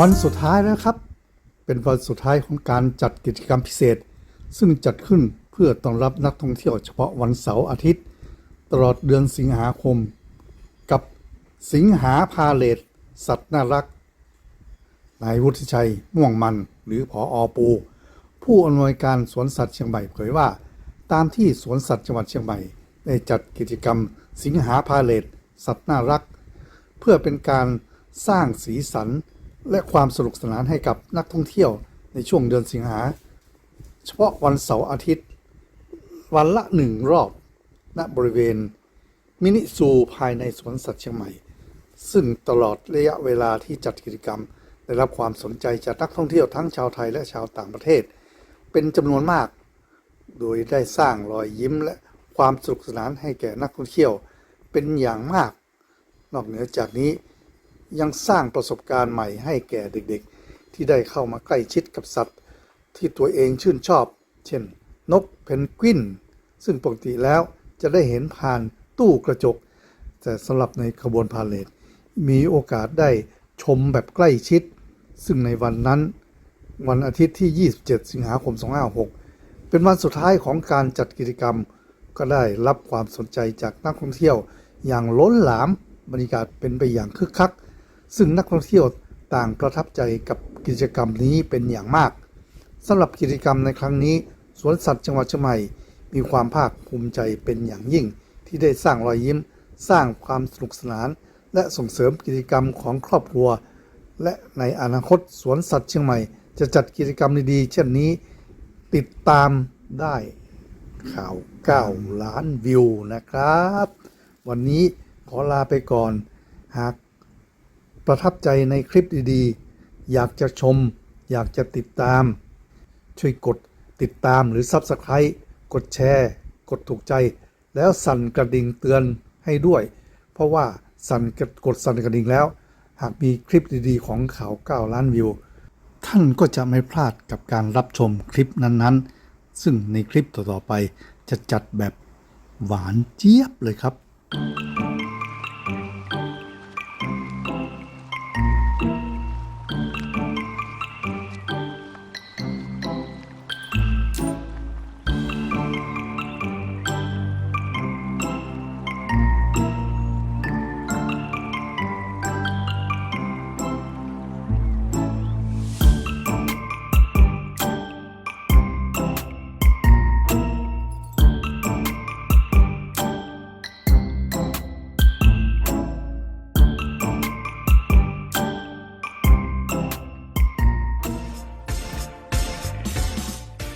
วันสุดท้ายแล้วครับ เป็นวันสุดท้ายของการจัดกิจกรรมพิเศษ ซึ่งจัดขึ้นเพื่อต้อนรับนักท่องเที่ยวเฉพาะวันเสาร์อาทิตย์ ตลอดเดือนสิงหาคม กับสิงหาพาเลตสัตว์น่ารักนายวุฒิชัยม่วงมันหรือผออปู ผู้อำนวยการสวนสัตว์เชียงใหม่เผยว่า ตามที่สวนสัตว์จังหวัดเชียงใหม่ ได้จัดกิจกรรม สิงหาพาเลตสัตว์น่ารัก เพื่อเป็นการสร้างสีสัน และความสนุกสนานให้กับนักท่องเที่ยวในช่วงเดือนสิงหา เฉพาะวันเสาร์อาทิตย์ วันละหนึ่งรอบ ณบริเวณ มินิซูภายในสวนสัตว์เชียงใหม่ ซึ่งตลอดระยะเวลาที่จัดกิจกรรม ได้รับความสนใจจากนักท่องเที่ยวทั้งชาวไทยและชาวต่างประเทศ เป็นจำนวนมาก โดยได้สร้างรอยยิ้มและความสนุกสนานให้แก่นักท่องเที่ยวเป็นอย่างมาก นอกเหนือจากนี้ ยังสร้างประสบการณ์ใหม่ให้แก่เด็กๆ ที่ได้เข้ามาใกล้ชิดกับสัตว์ ที่ตัวเองชื่นชอบ เช่น นกเพนกวิน ซึ่งปกติแล้วจะได้เห็นผ่านตู้กระจก แต่สำหรับในขบวนพาเลทมีโอกาสได้ชมแบบใกล้ชิด ซึ่งในวันนั้น วันอาทิตย์ที่ 27 สิงหาคม 2566เป็นวันสุดท้ายของการจัดกิจกรรม ก็ได้รับความสนใจจากนักท่องเที่ยวอย่างล้นหลามบรรยากาศเป็นไปอย่างคึกคัก ซึ่งนักท่องเที่ยวต่างประทับใจกับกิจกรรมนี้เป็นอย่างมากสำหรับกิจกรรมในครั้งนี้ สวนสัตว์จังหวัดเชียงใหม่มีความภาคภูมิใจเป็นอย่างยิ่ง ที่ได้สร้างรอยยิ้ม สร้างความสนุกสนาน และส่งเสริมกิจกรรมของครอบครัว และในอนาคตสวนสัตว์เชียงใหม่ จะจัดกิจกรรมดีๆเช่นนี้ ติดตามได้ข่าว9ล้านวิวนะครับ วันนี้ขอลาไปก่อน หาก ประทับใจในคลิปดีๆ อยากจะชม อยากจะติดตาม ช่วยกดติดตามหรือ Subscribe กดแชร์ กดถูกใจ แล้วสั่นกระดิ่งเตือนให้ด้วย เพราะว่าสั่นกดสั่นกระดิ่งแล้ว หากมีคลิปดีๆ ของข่าว9ล้านวิว ท่านก็จะไม่พลาดกับการรับชมคลิปนั้นๆ ซึ่งในคลิปต่อๆไปจะจัดแบบหวานเจี๊ยบเลยครับ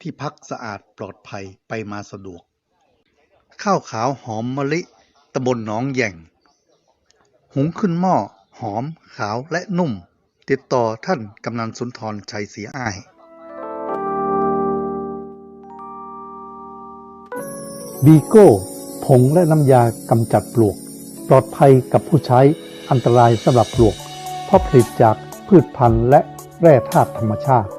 ที่พักสะอาดปลอดภัยไปมาสะดวก ข้าวขาวหอมมะลิตำบลหนองแย่ง หุงขึ้นหม้อหอมขาวและนุ่ม ติดต่อท่านกำนันสุนทรชัยศรีอ้าย บีโก้ผงและน้ำยากำจัดปลวก ปลอดภัยกับผู้ใช้อันตรายสำหรับปลวก เพราะผลิตจากพืชพันธุ์และแร่ธาตุธรรมชาติ